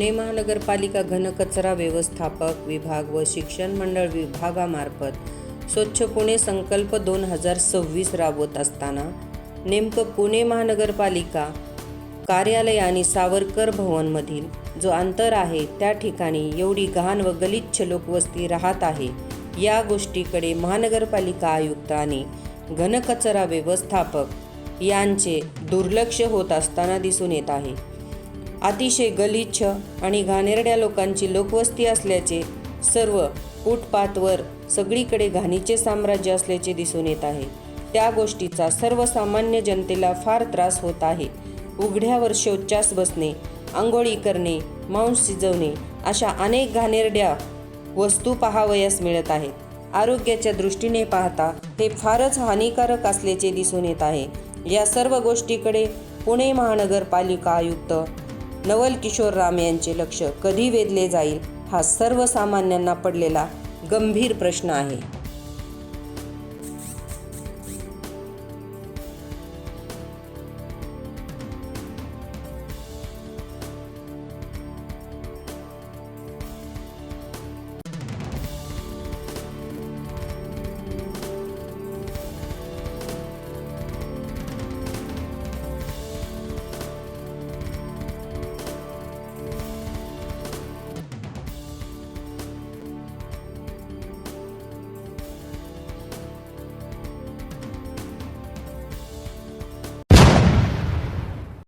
पुणे महानगरपालिका घनकचरा व्यवस्थापक विभाग व शिक्षण मंडळ विभागामार्फत स्वच्छ पुणे संकल्प दोन हजार सव्वीस राबवत असताना नेमकं पुणे महानगरपालिका कार्यालय आणि सावरकर भवनमधील जो अंतर आहे त्या ठिकाणी एवढी घाण व गलिच्छ लोकवस्ती राहत आहे या गोष्टीकडे महानगरपालिका आयुक्ताने घनकचरा व्यवस्थापक यांचे दुर्लक्ष होत असताना दिसून येत आहे. अतिशय गलिच्छ आणि घाणेरड्या लोकांची लोकवस्ती असल्याचे सर्व फुटपाथवर सगळीकडे घाणीचे साम्राज्य असल्याचे दिसून येत आहे. त्या गोष्टीचा सर्वसामान्य जनतेला फार त्रास होत आहे. उघड्यावर शौचास बसणे आंघोळी करणे मांस शिजवणे अशा अनेक घाणेरड्या वस्तू पाहावयास मिळत आहेत. आरोग्याच्या दृष्टीने पाहता ते फारच हानिकारक असल्याचे दिसून येत आहे. या सर्व गोष्टीकडे पुणे महानगरपालिका आयुक्त नवल किशोर राम यांचे लक्ष कधी वेधले जाईल हा सर्वसामान्यांना पडलेला गंभीर प्रश्न आहे.